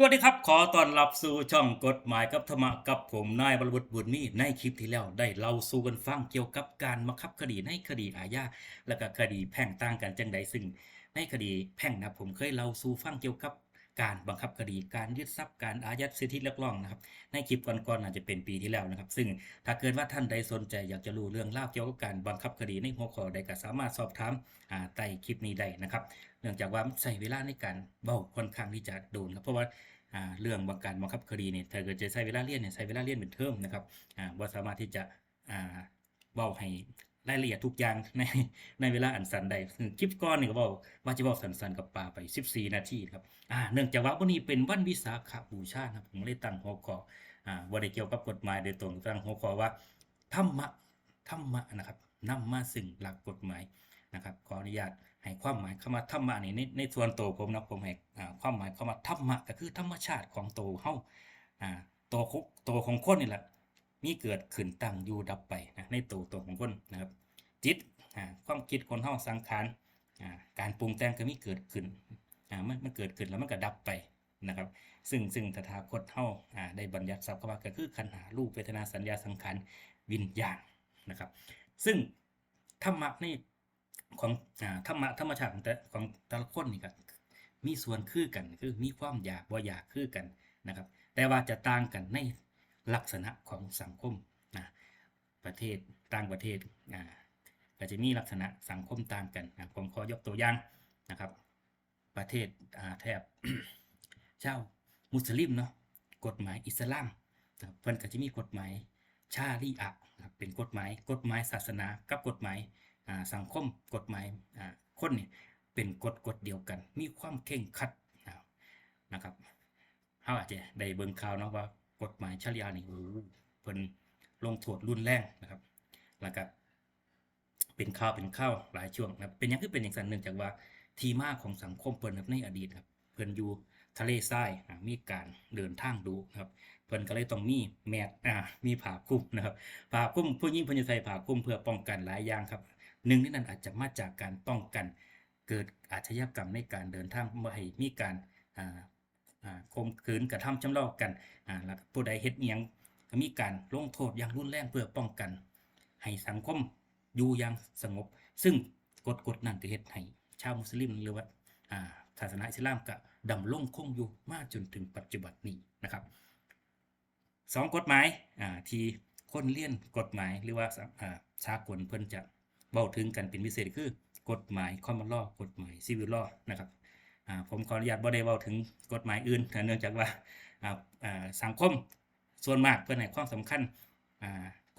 สวัสดีครับ ขอต้อนรับสู่ช่องกฎหมายกับธรรมะกับผมนายบรรบุตรบุญมีในคลิปที่แล้วได้เล่าสู่กันฟังเกี่ยวกับการบังคับคดีในคดีอาญาและก็คดีแพ่งต่างกันจังใดซึ่งในคดีแพ่งนะผมเคยเล่าสู่ฟังเกี่ยวกับ การบังคับคดีการยึดทรัพย์การอายัดสิทธิเรียกร้องนะครับ ในคลิปก่อนๆอาจจะเป็นปีที่แล้วนะครับ ซึ่งถ้าเกิดว่าท่านใดสนใจอยากจะรู้เรื่องเล่าวเกี่ยวกับการบังคับคดีในหัวข้อใดก็สามารถสอบถามใต้คลิปนี้ได้นะครับ เนื่องจากว่าใช้เวลาในการเบ้าค่อนข้างที่จะโดนครับเพราะว่าเรื่องบางการบังคับคดีเนี่ยถ้าเกิดจะใช้เวลาเรียนเนี่ยใช้เวลาเรียนเป็นเทอมนะครับว่าสามารถที่จะอ่าเว้าให้ รายละเอียดทุกอย่างในในเวลาอันสั้นได้ซึ่งคลิปก่อนนี่ก็เว้าว่าจะเว้าสั้นๆกับป่าไป 14 นาทีครับอ่าเนื่องจากว่าวันนี้เป็นวันวิสาขบูชานะครับผมเลยตั้งหัวข้ออ่าบ่ได้เกี่ยวกับกฎหมายโดยตรงตั้งหัวข้อว่าธรรมะธรรมะนะครับนำมาซึ่งหลักกฎหมายนะครับขออนุญาตให้ความหมายคำว่าธรรมะนี่ในในส่วนตัวผมนะผมให้ความหมายคำว่าธรรมะก็คือธรรมชาติของตัวเฮาอ่าตัวของตัวของคนนี่แหละ มีเกิดขึ้นตั้งอยู่ดับไปนะในตัวตัวของคนนะครับ จิตความคิดคนเฮาสังขารการปรุงแต่งก็มีเกิดขึ้นมันมันเกิดขึ้นแล้วมันก็ดับไปนะครับ ซึ่งซึ่งตถาคตเฮาได้บัญญัติศัพท์คำว่าก็คือขันหารูปเวทนาสัญญาสังขารวิญญาณนะครับ ซึ่งธรรมะนี่ของอธรรมะธรรมชาติของแต่ของแต่ละคนนี่ก็มีส่วนคือกันคือมีความอยากบ่อยากคือกันนะครับ แต่ว่าจะต่างกันใน ลักษณะของสังคมนะประเทศต่างประเทศอ่าก็จะมีลักษณะสังคมต่างกันนะผมขอยกตัวอย่างนะครับ ประเทศอ่าแถบชามุสลิมเนาะกฎหมายอิสลามนะครับเพิ่นก็จะมีกฎหมายชารีอะนะเป็นกฎหมายกฎหมายศาสนากับกฎหมายอ่าสังคมกฎหมายอ่าคนเนี่ยเป็นกฎกฎเดียวกัน มีความเข่งคัดนะครับนะครับเขาอาจจะได้เบิ่งข่าวเนาะว่า กฎหมายชารีอะห์นี่โอ้เพิ่นลงโทษรุนแรงนะครับ แล้วก็เป็นข่าวเป็นข่าวหลายช่วงนะครับเป็นยังคือเป็นอย่างนั้นเนื่องจากว่าที่มาของสังคมเพิ่นครับในอดีตครับเพิ่นอยู่ทะเลทรายอ่ามีการเดินทางดูนะครับเพิ่นก็เลยต้องมีแมสอ่ามีผ้าคลุมนะครับผ้าคลุมผู้หญิงเพิ่นจะใส่ผ้าคลุมเพื่อป้องกันหลายอย่างครับหนึ่งในนั้นอาจจะมาจากการป้องกัน เกิดอาชญากรรมในการเดินทางบ่อให้มีการอ่า ข่มขืนกระทำชำเรากันแล้วผู้ใดเฮ็ดอิหยังก็มีการลงโทษอย่างรุนแรงเพื่อป้องกัน ให้สังคมอยู่อย่างสงบ ซึ่งกฎกฎนั้นก็เฮ็ดให้ชาวมุสลิมหรือว่าอ่าศาสนาอิสลามก็ดำรงคงอยู่มาจนถึงปัจจุบันนี้นะครับสองกฎหมายอ่าที่คนเรียนกฎหมายหรือว่าสาอ่าสากลเพิ่นจะเว้าถึงกันเป็นพิเศษคือกฎหมายคอมมอนลอกฎหมายซิวิลลอนะครับ ผมขออนุญาตบ่ได้เว้าถึงกฎหมายอื่นเนื่องจากว่าสังคมส่วนมากเพิ่นให้ความสำคัญ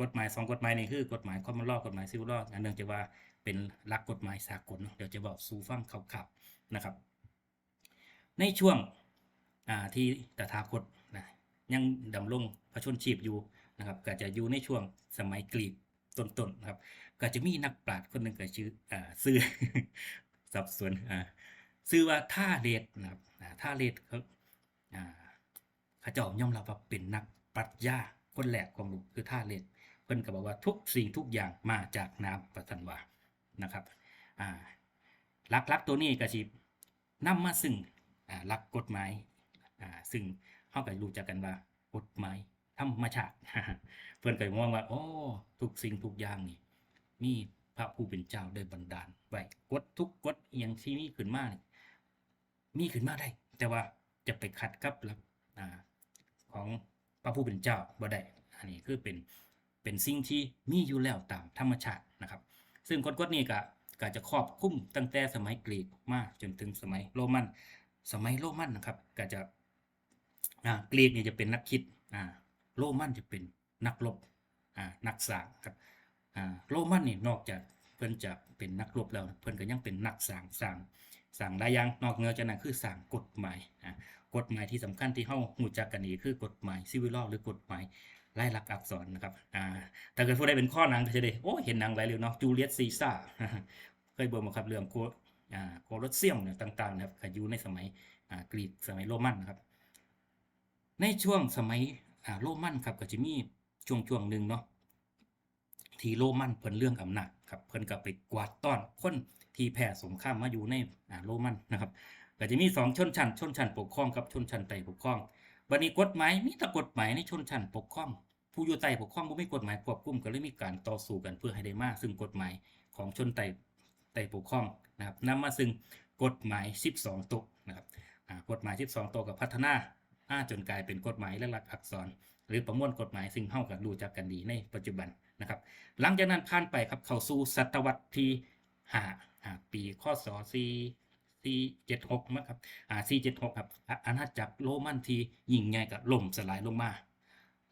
กฎหมายสองกฎหมายนี่คือกฎหมายคอมมอนลอกฎหมายซิวิลลอเนื่องจากว่าเป็นหลักกฎหมายสากลเดี๋ยวจะบอกสู่ฟังคร่าวๆนะครับ ในช่วงที่ตถาคตนะยังดำรงพระชนชีพอยู่นะครับก็จะอยู่ในช่วงสมัยกรีกต้นๆนะครับก็จะมีนักปราชญ์คนหนึ่งก็ชื่ออ่าชื่อสับสน อ่าชื่อว่าท่าเรศนะครับท่าเรศเขาอ่าเขาจ้ายอมรับว่าเป็นนักปรัชญาคนแรกของโลกคือท่าเรศเพิ่นก็บอกว่าทุกสิ่งทุกอย่างมาจากน้ำประทันวานะครับหลักๆตัวนี้ก็สินำมาซึ่งหลักกฎหมายซึ่งเฮาก็รู้จักกันว่ากฎหมายธรรมชาติเพิ่อนก็มองว่าโอ้ทุกสิ่งทุกอย่างนี่มีพระผู้เป็นเจ้าได้บันดาลไว้กฎทุกกฎอย่างที่มีขึ้นมานี่ มีขึ้นมาได้ แต่ว่าจะไปขัดกับหลักอ่าของพระผู้เป็นเจ้าบ่ได้อันนี้คือเป็นเป็นสิ่งที่มีอยู่แล้วตามธรรมชาตินะครับ ซึ่งกฎกฎนี้ก็ก็จะครอบคลุมตั้งแต่สมัยกรีกมาจนถึงสมัยโรมัน สมัยโรมันนะครับก็จะกรีกเนี่ยจะเป็นนักคิดอ่าโรมันจะเป็นนักรบอ่านักสร้างครับอ่าโรมันนี่นอกจากเพิ่นจะเป็นนักรบแล้วเพิ่นก็ยังเป็นนักสร้างสร้าง สร้างได้ย่างนอกเหนือจากนั้นคือสร้างกฎหมายกฎหมายที่สำคัญที่เฮาหูจักกันนี้คือกฎหมายซิวิลลอหรือกฎหมายลายลักษณ์อักษรนะครับอ่าถ้าเกิดผู้ใดเป็นข้อหนังก็จะได้โอ้เห็นหนังหลายเรื่องเนาะจูเลียสซีซ่าเคยเบิ่งบ่ครับเรื่องโคอ่าโคลอสเซียมเนี่ยต่างๆนะครับก็อยู่ในสมัยอ่ากรีกสมัยโรมันนะครับ ในช่วงสมัยอ่าโรมันครับก็จะมีช่วงช่วงหนึ่งเนาะที่โรมันเพิ่นเรื่องอำนาจครับเพิ่นก็ไปกวาดต้อนคน ที่แพ้สงครามมาอยู่ในโรมันนะครับก็จะมีสองชนชั้นชนชั้นปกครองกับชนชั้นใต้ปกครองบัดนี้กฎหมายมีแต่กฎหมายในชนชั้นปกครอง ผู้อยู่ใต้ปกครองบ่มีกฎหมายควบคุมก็เลยมีการต่อสู้กันเพื่อให้ได้มาซึ่งกฎหมายของชนใต้ใต้ปกครองนะครับนำมาซึ่งกฎหมาย 12ตัวนะครับกฎหมาย 12ตัวกับพัฒนาอาจนกลายเป็นกฎหมายและหลักอักษร หรือประมวลกฎหมายซึ่งเฮากันรู้จักกันดีในปัจจุบันนะครับ หลังจากนั้นผ่านไปครับเข้าสู่ศตวรรษที่ ห้าอ่าปีคศ4 476มั้งครับอ่า476ครับอาอาณาจักรโรมันที่ยิ่งใหญ่ก็ล่มสลายลงมา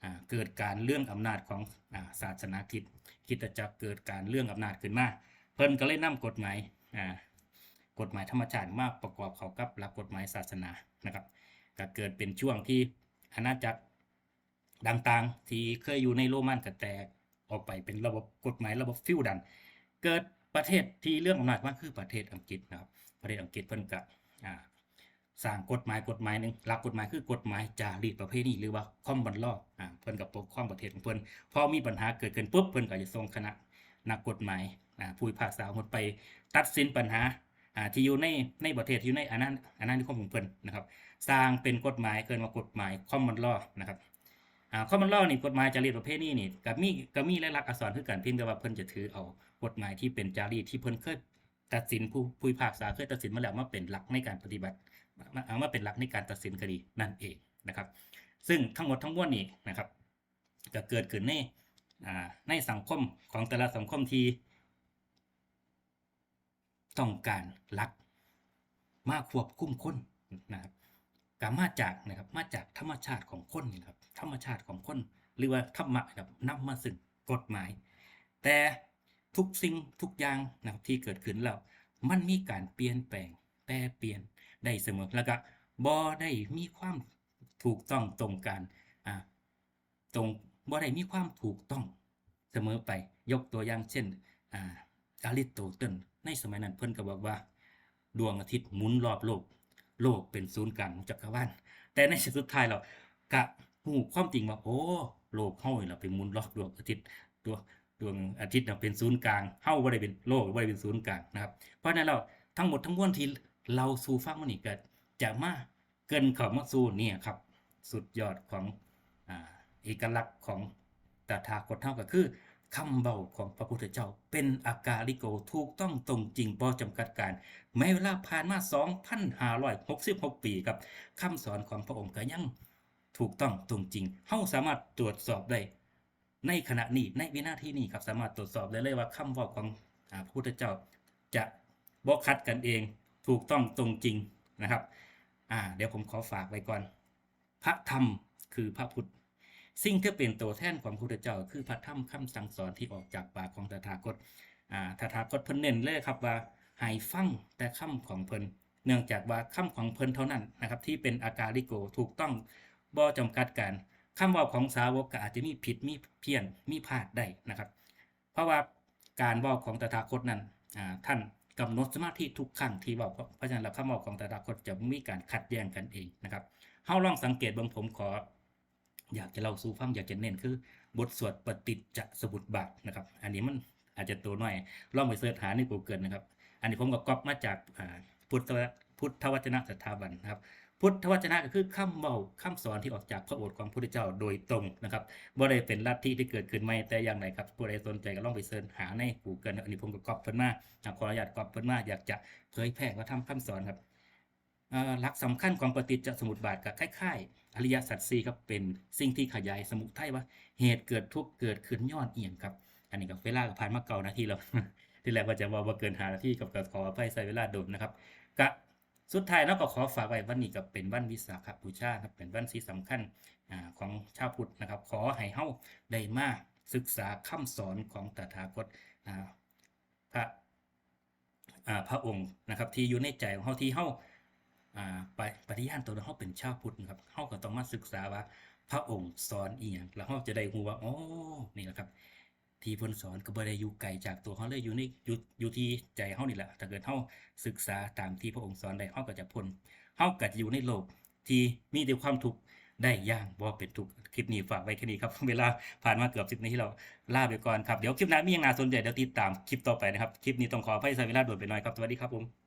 อ่าเกิดการเรื่องอำนาจของอ่าศาสนาคิดคิดจักรเกิดการเรื่องอำนาจขึ้นมาเพิ่นก็เลยนำกฎหมายอ่ากฎหมายธรรมชาติมาประกอบเขากับหลักกฎหมายศาสนานะครับก็เกิดเป็นช่วงที่อาณาจักรต่างๆ ที่เคยอยู่ในโรมันก็แตกออกไปเป็นระบบกฎหมายระบบฟิวดัน เกิด ประเทศที่เรื่องอำนาจมากคือประเทศอังกฤษนะครับ ประเทศอังกฤษเพิ่นก็อ่าสร้างกฎหมายกฎหมายหนึ่งหลักกฎหมายคือกฎหมายจารีตประเพณีหรือว่าคอมบันลออ่าเพิ่นกับปกครองประเทศของเพิ่นพอมีปัญหาเกิดขึ้นปุ๊บเพิ่นก็จะส่งคณะนักกฎหมายอ่าผู้พิพากษาหมดไปตัดสินปัญหาอ่าที่อยู่ในในประเทศที่อยู่ในอาณาอาณานิคมของเพิ่นนะครับ สร้างเป็นกฎหมายเกินว่ากฎหมายคอมบันลอนะครับ อ่าคอมันลอนี่กฎหมายจารีตประเพณีนี่ก็มีก็มีและลักอักษรคือกันเพียงแต่ว่าเพิ่นจะถือเอากฎหมายที่เป็นจารีตที่เพิ่นเคยตัดสินผู้ผู้พิพากษาเคยตัดสินมาแล้วมาเป็นหลักในการปฏิบัติมาเอามาเป็นหลักในการตัดสินคดีนั่นเองนะครับ ซึ่งทั้งหมดทั้งมวลนี้นะครับจะเกิดขึ้นในในสังคมของแต่ละสังคมที่ต้องการหลักมาควบคุมคนนะครับ ก็มาจากนะครับมาจากธรรมชาติของคนนี่นะครับธรรมชาติของคนหรือว่าธรรมะนะครับนำมาซึ่งกฎหมาย แต่ทุกสิ่งทุกอย่างนะครับที่เกิดขึ้นแล้วมันมีการเปลี่ยนแปลงแปรเปลี่ยนได้เสมอแล้วก็บ่ได้มีความถูกต้องตรงกันอ่าตรงบ่ได้มีความถูกต้องเสมอไปยกตัวอย่างเช่นอ่าอริสโตเติลในสมัยนั้นเพิ่นก็บอกว่า ดวงอาทิตย์หมุนรอบโลก โลกเป็นศูนย์กลางของจักรวาลแต่ในสุดท้ายเรากะหูความจริงว่าโอ้โลกเฮานี่ล่ะเป็นมุนรอบดวงอาทิตย์ดวงดวงอาทิตย์น่ะเป็นศูนย์กลางเฮาบ่ได้เป็นโลกบ่ได้เป็นศูนย์กลางนะครับ เพราะนั้นเราทั้งหมดทั้งมวลที่เราสู่ฟังมันนี่เกิดจะมาเกินข้ามาสู่เนี่ยครับสุดยอดของอ่าเอกลักษณ์ของตถาคตเท่าก็คือ คำเบาของพระพุทธเจ้า เป็นอากาลิโกถูกต้องตรงจริงบ่จำกัดการ แม้เวลาผ่านมา 2,566 ปีครับคำสอนของพระองค์ก็ยังถูกต้องตรงจริงเฮาสามารถตรวจสอบได้ในขณะนี้ในวินาทีนี้ครับสามารถตรวจสอบได้เลยว่าคำเว่าของอพระพุทธเจ้าจะบ่คัดกันเองถูกต้องตรงจริงนะครับ อ่า เดี๋ยวผมขอฝากไว้ก่อน พระธรรมคือพระพุทธ สิ่งที่เป็นตัวแทนของพระพุทธเจ้า คือพระธรรมคำสั่งสอนที่ออกจากปากของตถาคตอ่าตถาคตเพิ่นเน้นเลยครับว่าให้ฟังแต่คำของเพิ่นเนื่องจากว่าคำของเพิ่นเท่านั้นนะครับที่เป็นอากาลิโกถูกต้องบ่จำกัดการคำเว่าของสาวกก็อาจจะมีผิดมีเพี้ยนมีพลาดได้นะครับ เพราะว่าการว่าของตถาคตนั้นท่านกำหนดสมาธิทุกครั้งที่เว่าเพราะฉะนั้นล้วคำเว่าของตถาคตจะมีการขัดแย้งกันเองนะครับเฮาลองสังเกตบิ่งผมขอ อยากจะเล่าสู่ฟังอยากจะเน้นคือบทสวดปฏิจจสมุปบาทนะครับ อันนี้มันอาจจะตัวน้อยลองไปเสิร์ชหาใน Google นะครับ อันนี้ผมก็ก๊อปมาจากพุทธวพุทธวจนะสถาบันนะครับ พุทธวจนะก็คือคำเว้าคำสอนที่ออกจากพระโอษฐ์ของพระพุทธเจ้าโดยตรงนะครับบ่ได้เป็นลัทธิที่เกิดขึ้นใหม่แต่อย่างไรครับผู้ใดสนใจก็ลองไปเสิร์ชหาใน Google อันนี้ผมก็ก๊อปเพิ่นมาขออนุญาตก๊อปเพิ่นมาอยากจะเผยแพร่ว่าทำคำสอนครับหลักสำคัญของปฏิจจสมุปบาทก็คล้ายๆ อริยสัจสี่ครับเป็นสิ่งที่ขยายสมุทัยว่าเหตุเกิดทุกข์เกิดขึ้นย้อนเอียงครับ อันนี้ก็เวลาก็ผ่านมาเก่านาทีแล้วที่แรกว่าจะว่าเกินหานาทีกับก็ขออภัยใส่เวลาโดนนะครับกะสุดท้ายแล้วก็ขอฝากไว้วันนี้ก็เป็นวันวิสาขบูชาครับเป็นวันที่สำคัญของชาวพุทธนะครับ ขอให้เฮาได้มาศึกษาคำสอนของตถาคตพระพระองค์นะครับที่อยู่ในใจของเฮาที่เฮา อ่าไปปฏิญาณตัวเราเป็นชาวพุทธนะครับเฮาก็ต้องมาศึกษาว่า พระองค์สอนอีหยังแล้วเฮาจะได้รู้ว่าอ๋อนี่แหละครับที่เพิ่นสอนก็บ่ได้อยู่ไกลจากตัวเฮาเลยอยู่ในอยู่อยู่ที่ใจเฮานี่แหละถ้าเกิดเฮาศึกษาตามที่พระองค์สอนได้เฮาก็จะพ้นเฮาก็จะอยู่ในโลกที่มีแต่ความทุกข์ได้ย่างบ่เป็นทุกข์คลิปนี้ฝากไว้แค่นี้ครับ เวลาผ่านมาเกือบ10นาทีแล้วลาไปก่อนครับ เดี๋ยวคลิปหน้ามีหยังน่าสนใจเดี๋ยวติดตามคลิปต่อไปนะครับ คลิปนี้ต้องขออภัยใช้เวลาด่วนไปหน่อยครับ สวัสดีครับผม